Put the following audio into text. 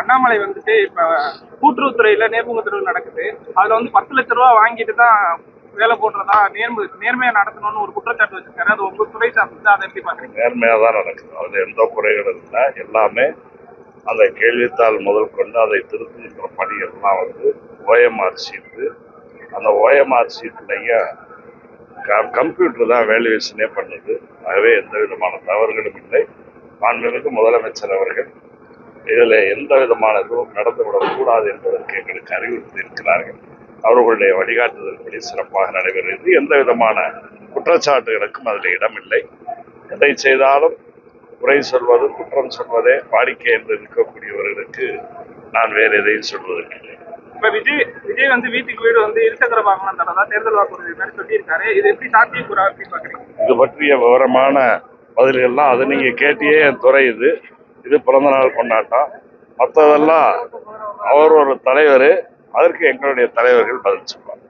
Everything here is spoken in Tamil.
அண்ணாமலை வந்துட்டு இப்ப கூட்டுறவுத்துறையில நேர்முகத்துறவு நடக்குது. அதுல வந்து பத்து லட்ச ரூபா வாங்கிட்டு தான் வேலை போடுறதா நேர்மு நேர்மையா நடத்தணும்னு ஒரு குற்றச்சாட்டு வச்சிருக்காரு. அது உங்க துறை சார்ந்து அதை எப்படி பாக்குறீங்க நேர்மையாக தான் நடக்குது. அதில் எந்த குறைகளும் இல்லை. எல்லாமே அந்த கேள்வித்தாள் முதல் கொண்டு அதை திருத்துகின்ற பணிகள்லாம் வந்து ஓஎம்ஆர் சீட்டு. அந்த ஓஎம்ஆர் ஷீட்லையும் கம்ப்யூட்டர் தான் வேல்யூவேஷனே பண்ணுது. ஆகவே எந்த விதமான தவறுகளும் இல்லை. மாண்புமிகு முதலமைச்சர் அவர்கள் இதில் எந்த விதமான இதுவும் நடந்துவிடக்கூடாது என்பதற்கு எங்களுக்கு அறிவுறுத்தி இருக்கிறார்கள். அவர்களுடைய வழிகாட்டுதல்படி சிறப்பாக நடைபெறுகிறது எந்த விதமான குற்றச்சாட்டுகளுக்கும் அதில் இடமில்லை. எதை செய்தாலும் குறை சொல்வது குற்றம் சொல்வதே வாடிக்கை என்று இருக்கக்கூடியவர்களுக்கு நான் வேறு எதையும் சொல்வதற்கு இல்லை. இப்ப விஜய் விஜய் வந்து வீட்டுக்கு வீடு வந்து இருசக்கர வாகனம் தரதா தேர்தல் வாக்குறுதி மாதிரி சொல்லியிருக்காரு. இது எப்படி சாத்தியக்கூறா அப்படின்னு பாக்குறீங்க? இது பற்றிய விவரமான பதில்கள்லாம் அது நீங்க கேட்டியே என் துறை இது. இது பிறந்த நாள் கொண்டாட்டம். மற்றதெல்லாம் அவர் ஒரு தலைவர் அதற்கு எங்களுடைய தலைவர்கள் பதில் சொல்வார்.